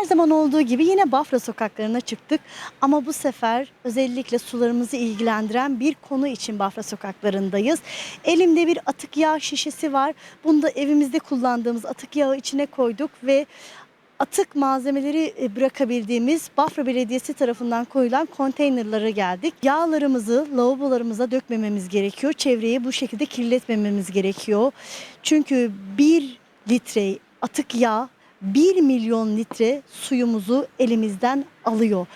Her zaman olduğu gibi yine Bafra sokaklarına çıktık ama bu sefer özellikle sularımızı ilgilendiren bir konu için Bafra sokaklarındayız. Elimde bir atık yağ şişesi var. Bunu da evimizde kullandığımız atık yağı içine koyduk ve atık malzemeleri e, bırakabildiğimiz Bafra Belediyesi tarafından koyulan konteynerlara geldik. Yağlarımızı lavabolarımıza dökmememiz gerekiyor. Çevreyi bu şekilde kirletmememiz gerekiyor. Çünkü bir litre atık yağ 1 milyon litre suyumuzu elimizden alıyor.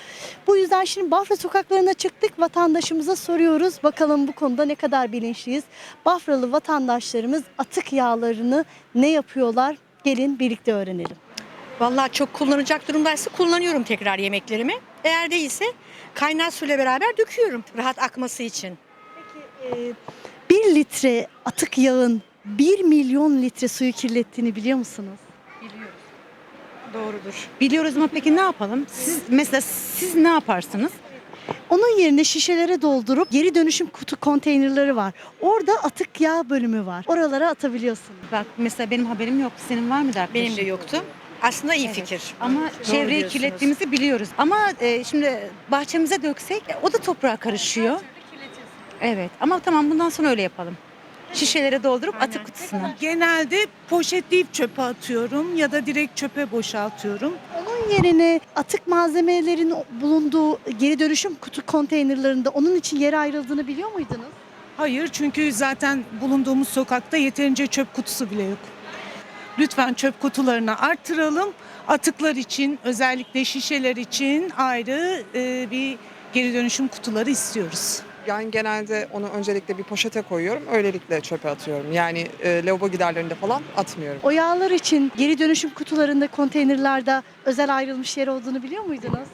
Bu yüzden şimdi Bafra sokaklarına çıktık. Vatandaşımıza soruyoruz. Bakalım bu konuda ne kadar bilinçliyiz. Bafralı vatandaşlarımız atık yağlarını ne yapıyorlar? Gelin birlikte öğrenelim. Vallahi çok kullanacak durumdaysa kullanıyorum tekrar yemeklerimi. Eğer değilse kaynar suyla beraber döküyorum rahat akması için. Peki e, litre atık yağın 1 milyon litre suyu kirlettiğini biliyor musunuz? Biliyoruz. Doğrudur. Biliyoruz ama peki ne yapalım? Siz mesela siz ne yaparsınız? Onun yerine şişelere doldurup geri dönüşüm kutu konteynerleri var. Orada atık yağ bölümü var. Oralara atabiliyorsunuz. Bak mesela benim haberim yok. Senin var mıydı arkadaşın? Benim de yoktu. Aslında iyi Evet. fikir. Ama Doğru çevreyi diyorsunuz. kirlettiğimizi biliyoruz. Ama e, şimdi bahçemize döksek e, o da toprağa karışıyor. Evet ama tamam bundan sonra öyle yapalım. Şişelere doldurup Aynen. atık kutusuna. Genelde poşetleyip çöpe atıyorum ya da direkt çöpe boşaltıyorum. Onun yerine atık malzemelerin bulunduğu geri dönüşüm kutu konteynerlarında onun için yer ayrıldığını biliyor muydunuz? Hayır çünkü zaten bulunduğumuz sokakta yeterince çöp kutusu bile yok. Lütfen çöp kutularını arttıralım. Atıklar için özellikle şişeler için ayrı e, bir geri dönüşüm kutuları istiyoruz. Ben genelde onu öncelikle bir poşete koyuyorum. Öylelikle çöpe atıyorum. Yani e, lavabo giderlerinde falan atmıyorum. O yağlar için geri dönüşüm kutularında konteynerlarda özel ayrılmış yer olduğunu biliyor muydunuz?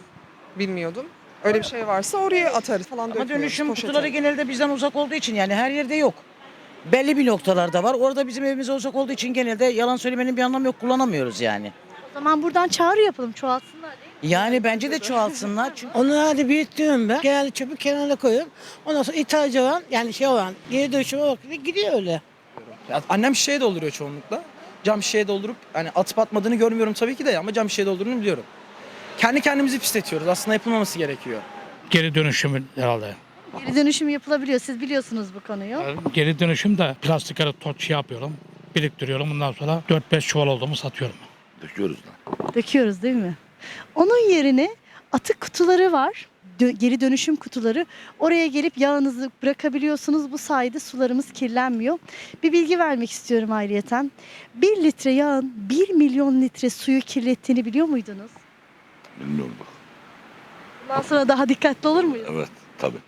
Bilmiyordum. Öyle bir şey varsa oraya atarız falan Ama dökmüyoruz dönüşüm poşete. kutuları genelde bizden uzak olduğu için yani her yerde yok. Belli bir noktalarda var. Orada bizim evimize uzak olduğu için genelde yalan söylemenin bir anlamı yok. Kullanamıyoruz yani. O zaman buradan çağrı yapalım çoğaltsınlar değil mi? Yani bence de çoğalsınlar. Çünkü Onu hadi büyüttüm ben. Genelde çöpü kenara koyuyorum. Ondan sonra ihtiyacı olan yani şey olan geri dönüşüme bakıyor gidiyor öyle. Ya annem şişeye dolduruyor çoğunlukla. Cam şişeye doldurup hani atıp atmadığını görmüyorum tabii ki de ama cam şişeye doldurduğunu biliyorum. Kendi kendimizi pisletiyoruz. Aslında yapılmaması gerekiyor. Geri dönüşüm herhalde. Geri dönüşüm yapılabiliyor. Siz biliyorsunuz bu konuyu. Yani Geri dönüşüm de plastikleri toç şey yapıyorum. Biriktiriyorum. Bundan sonra 4-5 çuval olduğumu satıyorum. Döküyoruz da. Döküyoruz değil mi? Onun yerine atık kutuları var. Dö- geri dönüşüm kutuları. Oraya gelip yağınızı bırakabiliyorsunuz. Bu sayede sularımız kirlenmiyor. Bir bilgi vermek istiyorum ayrıyeten. 1 litre yağın 1 milyon litre suyu kirlettiğini biliyor muydunuz? Bilmiyorum bak. Bundan sonra daha dikkatli olur muyuz? Evet tabii.